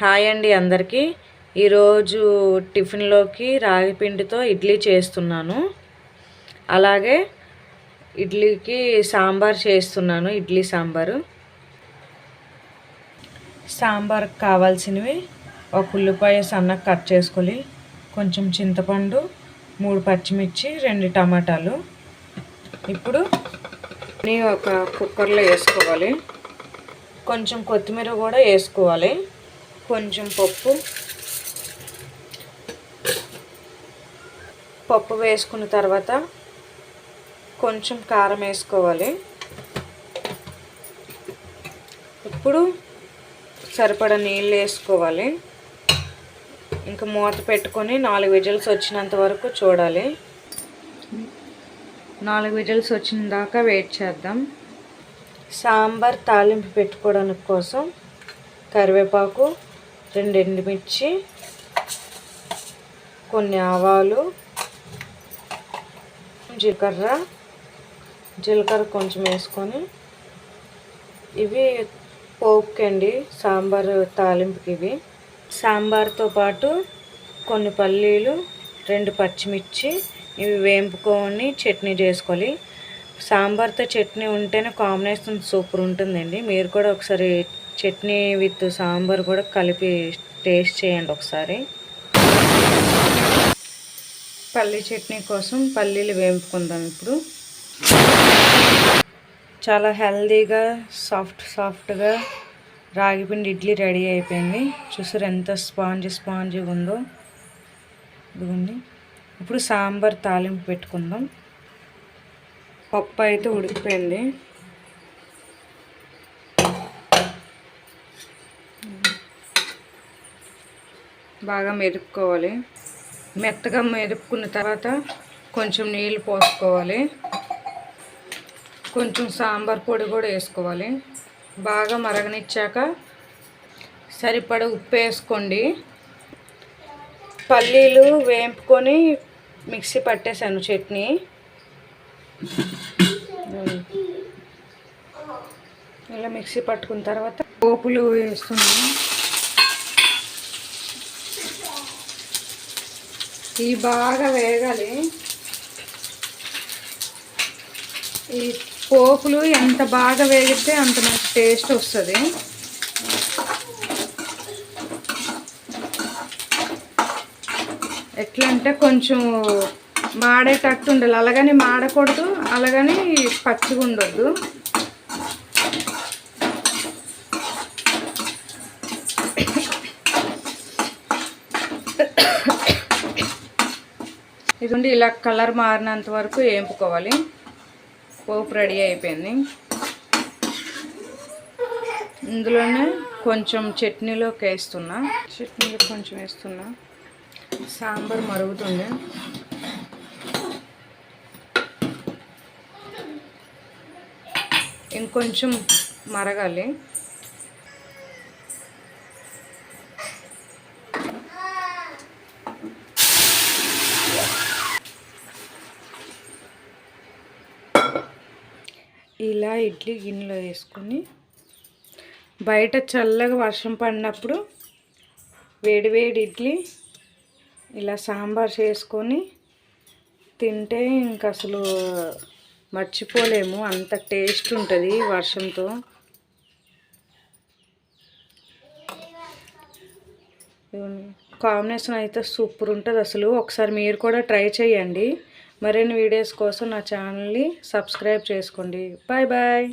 Hi అండి అందరికీ. ఈరోజు టిఫిన్లోకి రాగి పిండితో ఇడ్లీ చేస్తున్నాను. అలాగే ఇడ్లీకి సాంబార్ చేస్తున్నాను ఇడ్లీ సాంబారు. సాంబార్ కావాల్సినవి ఒక ఉల్లిపాయ సన్నగా కట్ చేసుకొని కొంచెం చింతపండు మూడు పచ్చిమిర్చి రెండు టమాటాలు. ఇప్పుడు ఒక కుక్కర్లో వేసుకోవాలి. కొంచెం కొత్తిమీర కూడా వేసుకోవాలి. కొంచెం పప్పు. పప్పు వేసుకున్న తర్వాత కొంచెం కారం వేసుకోవాలి. ఇప్పుడు సరిపడా నీళ్ళు వేసుకోవాలి. ఇంకా మూత పెట్టుకొని నాలుగు విజిల్స్ వచ్చినంత వరకు చూడాలి. నాలుగు విజిల్స్ వచ్చిన దాకా వెయిట్ చేద్దాం. సాంబార్ తాలింపు పెట్టుకోవడానికి కోసం కరివేపాకు రెండు ఎండుమిర్చి కొన్ని ఆవాలు జీలకర్ర జీలకర్ర కొంచెం వేసుకొని ఇవి పోపుకండి సాంబార్ తాలింపుకి ఇవి. సాంబార్తో పాటు కొన్ని పల్లీలు రెండు పచ్చిమిర్చి ఇవి వేంపుకొని చట్నీ చేసుకోవాలి. సాంబార్తో చట్నీ ఉంటేనే కాంబినేషన్ సూపర్ ఉంటుందండి. మీరు కూడా ఒకసారి చట్నీ విత్ సాంబార్ కూడా కలిపి టేస్ట్ చేయండి ఒకసారి. పల్లీ చట్నీ కోసం పల్లీలు వేపుకుందాం ఇప్పుడు. చాలా హెల్దీగా సాఫ్ట్ సాఫ్ట్గా రాగిపిండి ఇడ్లీ రెడీ అయిపోయింది. చూసారు ఎంత స్పాంజ్ స్పాంజ్గా ఉందో. ఇదిగోండి. ఇప్పుడు సాంబార్ తాలింపు పెట్టుకుందాం. పప్పు అయితే ఉడికిపోయింది. బాగా మెదుపుకోవాలి. మెత్తగా మెదుపుకున్న తర్వాత కొంచెం నీళ్ళు పోసుకోవాలి. కొంచెం సాంబార్ పొడి కూడా వేసుకోవాలి. బాగా మరగనిచ్చాక సరిపడ ఉప్పు వేసుకోండి. పల్లీలు వేంపుకొని మిక్సీ పట్టేశాను చట్నీ. ఇలా మిక్సీ పట్టుకున్న తర్వాత పోపులు వేస్తున్నాను. ఇవి బాగా వేగాలి. ఈ పోపులు ఎంత బాగా వేగితే అంత మంచి టేస్ట్ వస్తుంది. ఎట్లా అంటే కొంచెం మాడేటట్టు ఉండాలి అలాగని మాడకూడదు అలాగని పచ్చిగా ఉండొద్దు ఉండి ఇలా కలర్ మారినంత వరకు వేపుకోవాలి పోపు రెడీ అయిపోయింది. ఇందులోనే కొంచెం చట్నీలోకి వేస్తున్నా. చట్నీలో కొంచెం వేస్తున్నా. సాంబార్ మరుగుతుంది. ఇంకొంచెం మరగాలి. ఇలా ఇడ్లీ గిన్నెలో వేసుకొని బయట చల్లగా వర్షం పడినప్పుడు వేడివేడి ఇడ్లీ ఇలా సాంబార్ చేసుకొని తింటే ఇంక అసలు మర్చిపోలేము. అంత టేస్ట్ ఉంటుంది వర్షంతో. కాంబినేషన్ అయితే సూపర్ ఉంటుంది అసలు. ఒకసారి మీరు కూడా ట్రై చేయండి. మరిన్ని వీడియోస్ కోసం నా ఛానల్ని సబ్స్క్రైబ్ చేసుకోండి. Bye bye.